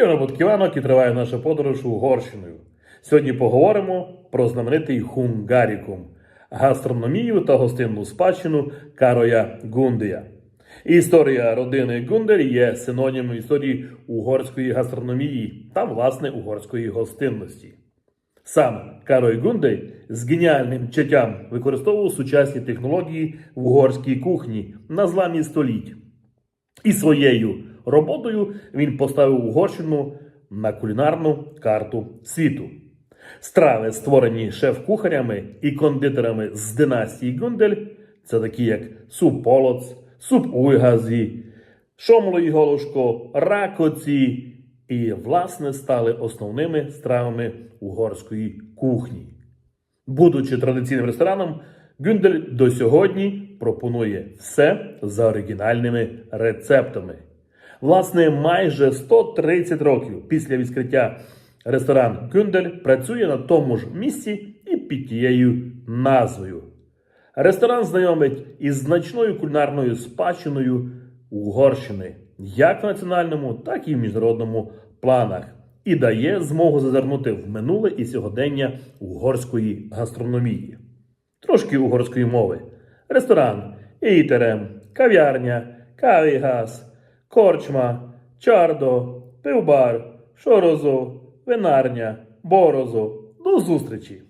Євген Бутківанок і триває наша подорож Угорщиною. Сьогодні поговоримо про знаменитий хунгарікум, гастрономію та гостинну спадщину Кароя Гундія. Історія родини Гундер є синонімом історії угорської гастрономії та, власне, угорської гостинності. Сам Карой Гундей з геніальним чуттям використовував сучасні технології в угорській кухні на зламі століть. І своєю роботою він поставив Угорщину на кулінарну карту світу. Страви, створені шеф-кухарями і кондитерами з династії Гундель, це такі як суп полоц, суп уйгазі, шомло і голушко, ракоці, і, власне, стали основними стравами угорської кухні. Будучи традиційним рестораном, Гюндель до сьогодні пропонує все за оригінальними рецептами. Власне, майже 130 років після відкриття ресторан Гюндель працює на тому ж місці і під тією назвою. Ресторан знайомить із значною кулінарною спадщиною Угорщини, як в національному, так і в міжнародному планах, і дає змогу зазирнути в минуле і сьогодення угорської гастрономії. Трошки угорської мови. Ресторан, ітерем, кав'ярня, кавігас, корчма, чардо, пивбар, шорозу, винарня, борозо. До зустрічі!